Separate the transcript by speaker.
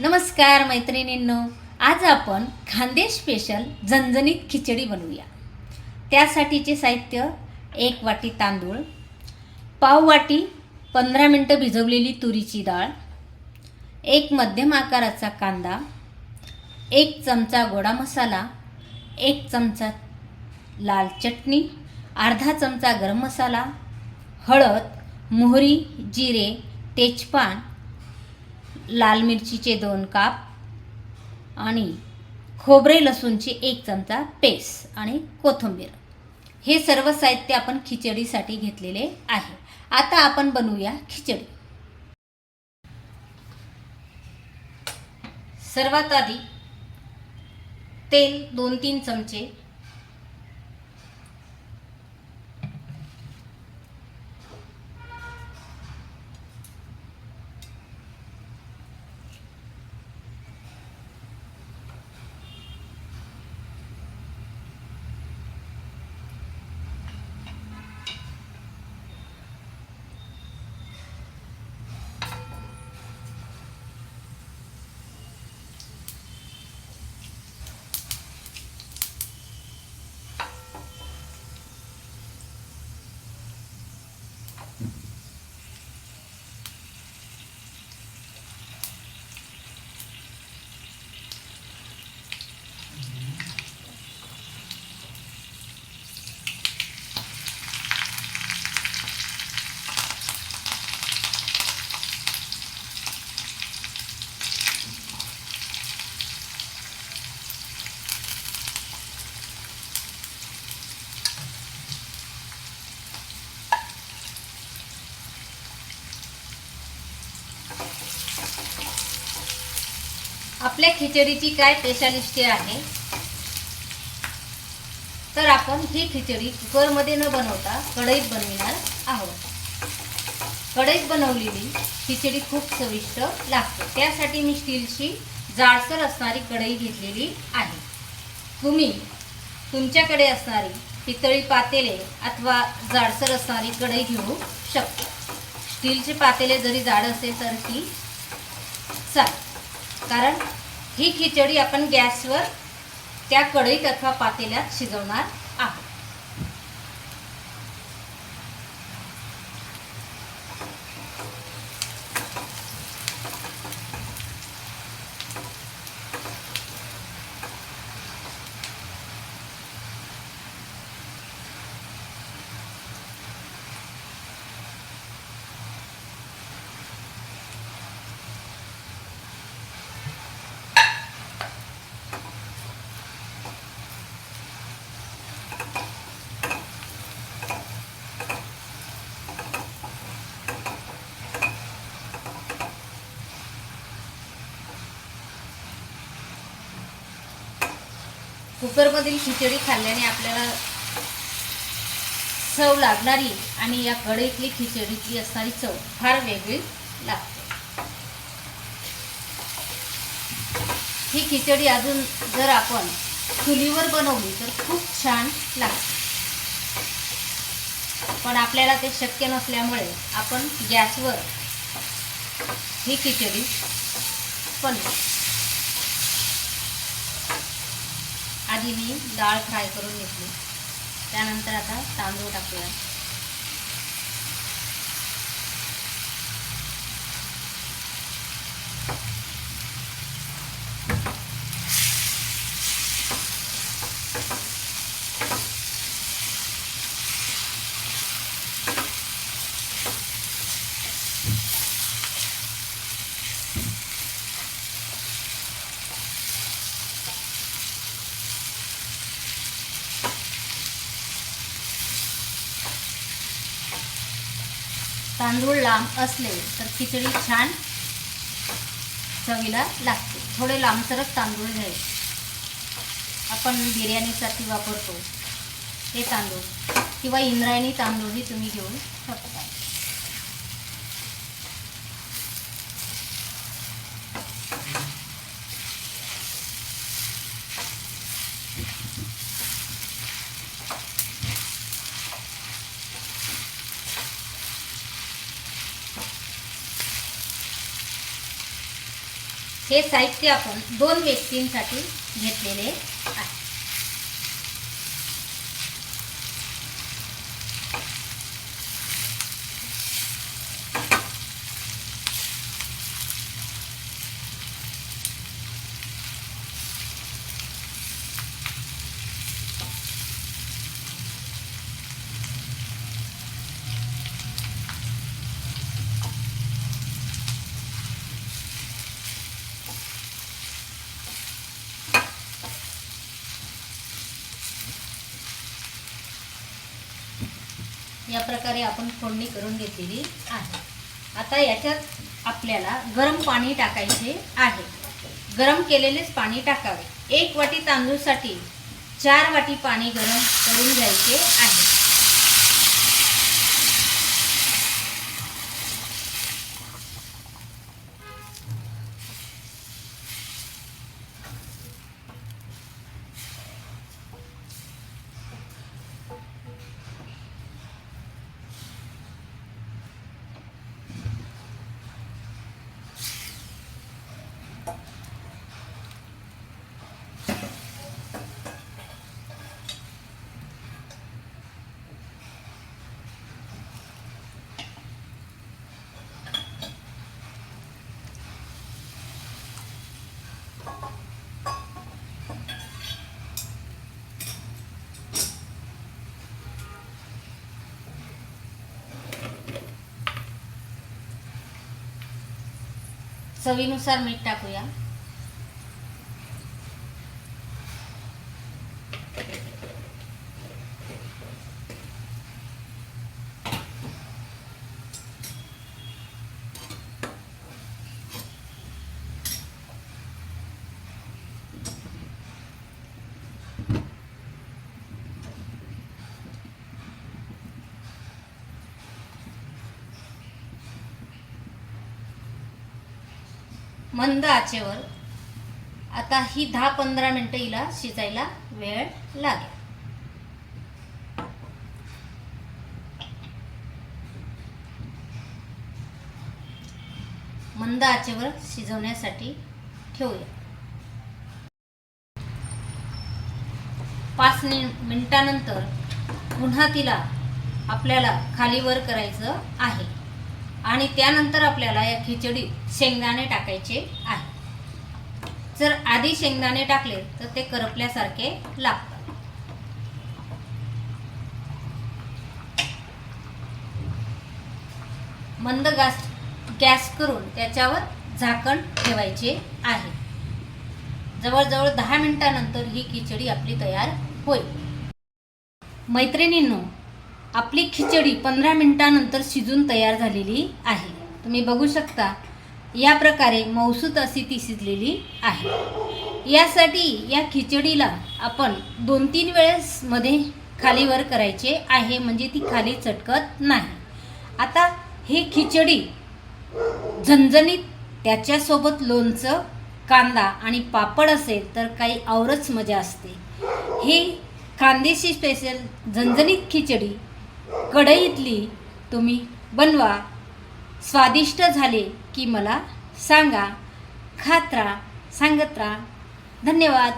Speaker 1: नमस्कार मैत्रिणींनो आज आपण खांदे स्पेशल झणझणीत खिचडी बनवूया. त्यासाठीचे साहित्य एक वाटी तांदूळ पाव वाटी पंधरा मिनटं भिजवलेली तुरीची डाळ एक मध्यम आकाराचा कांदा एक चमचा गोडा मसाला एक चमचा लाल चटणी अर्धा चमचा गरम मसाला हळद मोहरी जिरे तेजपान लाल मिरचीचे दोन काप आणि खोबरे लसूणची एक चमचा पेस्ट आणि कोथिंबीर. हे सर्व साहित्य आपण खिचडीसाठी घेतलेले आहे. आता आपण बनवूया खिचडी. सर्वात आधी तेल दोन तीन चमचे आपल्या खिचडीची काय स्पेशालिस्टी आहे? तर आपण ही खिचडी कुकरमध्ये न बनवता कढईत बनविणार आहोत. कढईत बनवलेली खिचडी खूप चविष्ट लागते. त्यासाठी मी स्टीलची जाडसर असणारी कढई घेतलेली आहे. तुम्ही तुमच्याकडे असणारी पितळी पातेले अथवा जाडसर असणारी कढई घेऊ शकता. स्टीलचे पातेले जरी जाड असेल तर ती चाल. कारण ही खिचडी आपण गॅसवर त्या कढईत अथवा पातेल्यात शिजवणार आहोत कुकरमधील खिचडी खाल्ल्याने आपल्याला चव लागणारी आणि या कढईतली खिचडीतली असणारी चव फार वेगळी लागते. ही खिचडी अजून जर आपण चुलीवर बनवली तर खूप छान लागते. पण आपल्याला ते शक्य नसल्यामुळे आपण गॅसवर ही खिचडी बनवू. आधी मी डाळ फ्राय करून घेतली. त्यानंतर आता तांदूळ टाकूया. तांदूळ लांब असले तर खिचडी छान चवीला लागते. थोडे लांबसरच तांदूळ घ्यायचे. आपण बिर्याणीसाठी वापरतो हे तांदूळ किंवा इंद्रायणी तांदूळही तुम्ही घेऊ शकता. हे साहित्य आपण दोन व्यक्तींसाठी घेतलेले आहे या प्रकारे आपण फोडणी करून घेतलेली आहे. आता याच्यात आपल्याला गरम पाणी टाकायचे आहे. गरम केलेलेच पाणी टाकावे. एक वाटी तांदूळसाठी चार वाटी पाणी गरम करून घ्यायचे आहे. चवीनुसार मीठ टाकूया. मंद आचेवर. आता ही दहा पंधरा मिनटं हिला शिजायला वेळ लागेल. मंद आचेवर शिजवण्यासाठी ठेवूया. पाच मिनिटानंतर पुन्हा तिला आपल्याला खालीवर करायचं आहे. आणि त्यानंतर आपल्याला या खिचडी शेंगदाणे टाकायचे आहे. जर आधी शेंगदाणे टाकले तर ते करपल्यासारखे लागतात. मंद गॅस गॅस करून त्याच्यावर झाकण ठेवायचे आहे. जवळजवळ दहा मिनिटानंतर ही खिचडी आपली तयार होईल. मैत्रिणींनो आपली खिचडी पंधरा मिनटानंतर शिजून तयार झालेली आहे. तुम्ही बघू शकता या प्रकारे मौसूत अशी ती शिजलेली आहे. यासाठी या खिचडीला आपण दोन तीन वेळेस मध्ये खालीवर करायचे आहे म्हणजे ती खाली चटकत नाही. आता ही खिचडी झणझणीत त्याच्यासोबत लोणचं कांदा आणि पापड असेल तर काही औरच मजा असते. ही खानदेशी स्पेशल झणझणीत खिचडी कढईतली तुम्ही बनवा. स्वादिष्ट झाले की मला सांगा. खात राहा सांगत राहा धन्यवाद.